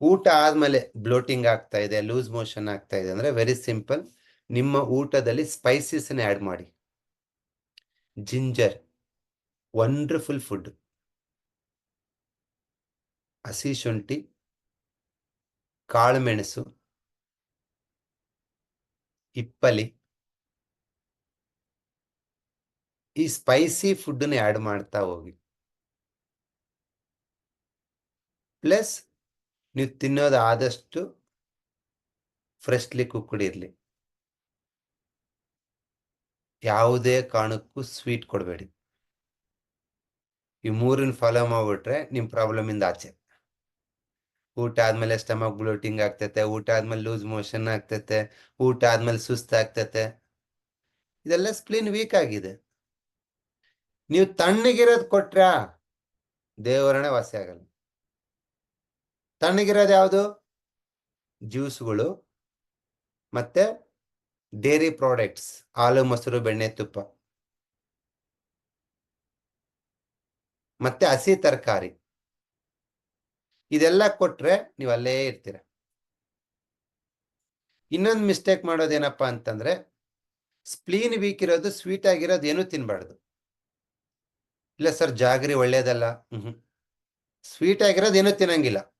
ಊಟ ಆದ್ಮೇಲೆ ಬ್ಲೋಟಿಂಗ್ ಆಗ್ತಾ ಇದೆ, ಲೂಸ್ ಮೋಷನ್ ಆಗ್ತಾ ಇದೆ ಅಂದ್ರೆ ವೆರಿ ಸಿಂಪಲ್ ನಿಮ್ಮ ಊಟದಲ್ಲಿ ಸ್ಪೈಸಸ್ನ ಆಡ್ ಮಾಡಿ. ಜಿಂಜರ್ ವಂಡರ್ಫುಲ್ ಫುಡ್ ಹಸಿ ಶುಂಠಿ, ಕಾಳುಮೆಣಸು ಇಪ್ಪಲಿ ಈ ಸ್ಪೈಸಿ ಫುಡ್ನ ಆಡ್ ಮಾಡ್ತಾ ಹೋಗಿ. ಪ್ಲಸ್ ನೀವು ತಿನ್ನೋದು ಆದಷ್ಟು ಫ್ರೆಶ್ಲಿ ಕುಕ್ಡ್ ಇರಲಿ. ಯಾವುದೇ ಕಾರಣಕ್ಕೂ ಸ್ವೀಟ್ ಕೊಡಬೇಡಿ. ಈ ಮೂರನ್ನ ಫಾಲೋ ಮಾಡಿಬಿಟ್ರೆ ನಿಮ್ಮ ಪ್ರಾಬ್ಲಮ್ ಇಂದ ಆಚೆ. ಊಟ ಆದ್ಮೇಲೆ ಸ್ಟಮಕ್ ಬ್ಲೋಟಿಂಗ್ ಆಗ್ತೈತೆ, ಊಟ ಆದ್ಮೇಲೆ ಲೂಸ್ ಮೋಷನ್ ಆಗ್ತೈತೆ, ಊಟ ಆದ್ಮೇಲೆ ಸುಸ್ತ ಆಗ್ತೈತೆ. ಇದೆಲ್ಲ ಸ್ಪ್ಲಿನ್ ವೀಕ್ ಆಗಿದೆ. ನೀವು ತಣ್ಣಗಿರೋದು ಕೊಟ್ರ ದೇವರನೇ ವಾಸಿ ಆಗಲ್ಲ. ತಣ್ಣಗಿರೋದು ಯಾವುದು? ಜ್ಯೂಸ್ಗಳು ಮತ್ತೆ ಡೇರಿ ಪ್ರಾಡಕ್ಟ್ಸ್, ಹಾಲು, ಮೊಸರು, ಬೆಣ್ಣೆ, ತುಪ್ಪ. ಮತ್ತೆ ಹಸಿ ತರಕಾರಿ. ಇದೆಲ್ಲ ಕೊಟ್ರೆ ನೀವು ಅಲ್ಲೇ ಇರ್ತೀರ. ಇನ್ನೊಂದು ಮಿಸ್ಟೇಕ್ ಮಾಡೋದೇನಪ್ಪ ಅಂತಂದ್ರೆ ಸ್ಪ್ಲೀನ್ ವೀಕ್ ಇರೋದು ಸ್ವೀಟ್ ಆಗಿರೋದು, ಏನೂ ತಿನ್ಬಾರ್ದು. ಇಲ್ಲ ಸರ್, ಜಾಗರಿ ಒಳ್ಳೇದಲ್ಲ. ಹ್ಮ್ ಸ್ವೀಟ್ ಆಗಿರೋದು, ಏನೂ ತಿನ್ನಂಗಿಲ್ಲ.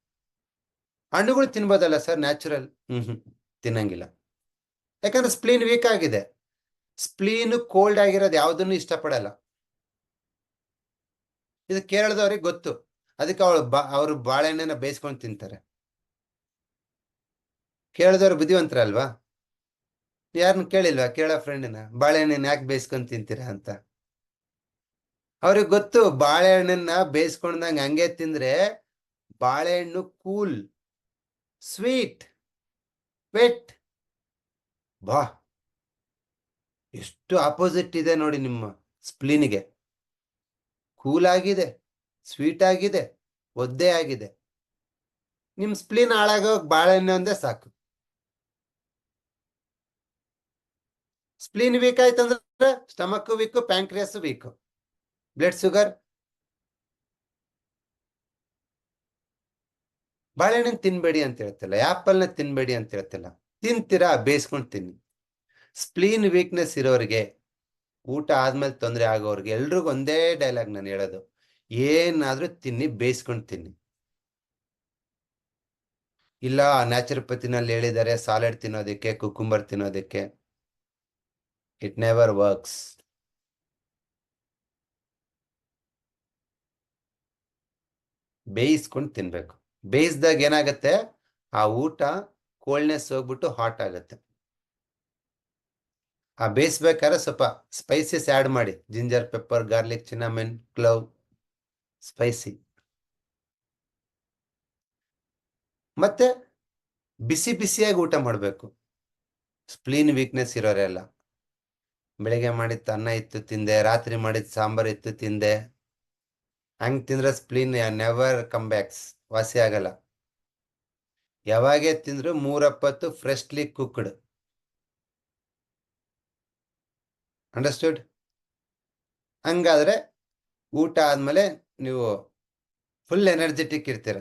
ಹಣ್ಣುಗಳು ತಿನ್ಬೋದಲ್ಲ ಸರ್ ನ್ಯಾಚುರಲ್ ಹ್ಮ್ ತಿನ್ನಂಗಿಲ್ಲ. ಯಾಕಂದ್ರೆ ಸ್ಪ್ಲೀನ್ ವೀಕ್ ಆಗಿದೆ. ಸ್ಪ್ಲೀನ್ ಕೋಲ್ಡ್ ಆಗಿರೋದು ಯಾವುದನ್ನು ಇಷ್ಟಪಡಲ್ಲ. ಇದು ಕೇರಳದವ್ರಿಗೆ ಗೊತ್ತು. ಅದಕ್ಕೆ ಅವಳು ಬಾ ಅವರು ಬಾಳೆಹಣ್ಣನ್ನ ಬೇಯಿಸ್ಕೊಂಡು ತಿಂತಾರೆ. ಕೇರಳದವ್ರು ಬುದ್ಧಿವಂತರಲ್ವಾ? ಯಾರನ್ನ ಕೇಳಿಲ್ವಾ? ಕೇಳೋ ಫ್ರೆಂಡಿನ ಬಾಳೆಹಣ್ಣನ್ನ ಯಾಕೆ ಬೇಯಿಸ್ಕೊಂಡು ತಿಂತೀರಾ ಅಂತ? ಅವ್ರಿಗೆ ಗೊತ್ತು ಬಾಳೆಹಣ್ಣನ್ನ ಬೇಯಿಸ್ಕೊಂಡಂಗೆ ಹಂಗೆ ತಿಂದ್ರೆ ಬಾಳೆಹಣ್ಣು ಕೂಲ್ ಸ್ವೀಟ್, ವೆಟ್. ಬಾ. ಎಷ್ಟು ಆಪೋಸಿಟ್ ಇದೆ ನೋಡಿ ನಿಮ್ಮ ಸ್ಪ್ಲೀನಿಗೆ. ಕೂಲ್ ಆಗಿದೆ, ಸ್ವೀಟ್ ಆಗಿದೆ, ಒದ್ದೆ ಆಗಿದೆ. ನಿಮ್ಮ ಸ್ಪ್ಲೀನ್ ಹಾಳಾಗೋಕ್ ಬಾಳೆಣ್ಣೆ ಒಂದೇ ಸಾಕು. ಸ್ಪ್ಲೀನ್ ವೀಕ್ ಆಯ್ತಂದ್ರೆ stomach weak pancreas weak blood sugar ಬಾಳೆಹಣ್ಣು ತಿನ್ಬೇಡಿ ಅಂತ ಹೇಳ್ತಿಲ್ಲ ಆ್ಯಪಲ್ನ ತಿನ್ಬೇಡಿ ಅಂತ ಹೇಳ್ತಿಲ್ಲ. ತಿಂತೀರಾ, ಬೇಯಿಸ್ಕೊಂಡು ತಿನ್ನಿ. ಸ್ಪ್ಲೀನ್ ವೀಕ್ನೆಸ್ ಇರೋರಿಗೆ, ಊಟ ಆದ್ಮೇಲೆ ತೊಂದರೆ ಆಗೋರಿಗೆ ಎಲ್ರಿಗೂ ಒಂದೇ ಡೈಲಾಗ್ ನಾನು ಹೇಳೋದು, ಏನಾದ್ರೂ ತಿನ್ನಿ, ಬೇಯಿಸ್ಕೊಂಡು ತಿನ್ನಿ. ಇಲ್ಲ, ನ್ಯಾಚುರಪತಿನಲ್ಲಿ ಹೇಳಿದ್ದಾರೆ, ಸಾಲೆಡ್ ತಿನ್ನೋದಕ್ಕೆ, ಕುಕುಂಬರ್ ತಿನ್ನೋದಕ್ಕೆ. ಇಟ್ ನೆವರ್ ವರ್ಕ್ಸ್ ಬೇಯಿಸ್ಕೊಂಡು ತಿನ್ಬೇಕು. ಬೇಯಿಸ್ದಾಗ ಏನಾಗತ್ತೆ? ಆ ಊಟ ಕೋಲ್ಡ್ನೆಸ್ ಹೋಗ್ಬಿಟ್ಟು ಹಾಟ್ ಆಗತ್ತೆ. ಆ ಬೇಯಿಸ್ಬೇಕಾದ್ರೆ ಸ್ವಲ್ಪ ಸ್ಪೈಸಸ್ ಆ್ಯಡ್ ಮಾಡಿ. Ginger pepper garlic cinnamon clove spicy ಮತ್ತೆ ಬಿಸಿ ಬಿಸಿಯಾಗಿ ಊಟ ಮಾಡಬೇಕು. ಸ್ಪ್ಲೀನ್ ವೀಕ್ನೆಸ್ ಇರೋರೆಲ್ಲ. ಬೆಳಿಗ್ಗೆ ಮಾಡಿದ ಅನ್ನ ಇತ್ತು ತಿಂದೆ, ರಾತ್ರಿ ಮಾಡಿದ ಸಾಂಬಾರು ಇತ್ತು ತಿಂದೆ. ಹಂಗ್ ತಿಂದ್ರೆ ಸ್ಪ್ಲೀನ್ ನೆವರ್ ಕಮ್ ಬ್ಯಾಕ್ಸ್ ವಾಸಿ ಆಗಲ್ಲ. ಯಾವಾಗೇ ತಿಂದ್ರು ಮೂರಪ್ಪತ್ತು ಫ್ರೆಶ್ಲಿ ಕುಕ್ಡ್ ಅಂಡರ್ಸ್ಟುಡ್ ಹಂಗಾದ್ರೆ ಊಟ ಆದ್ಮೇಲೆ ನೀವು ಫುಲ್ ಎನರ್ಜೆಟಿಕ್ ಇರ್ತೀರ.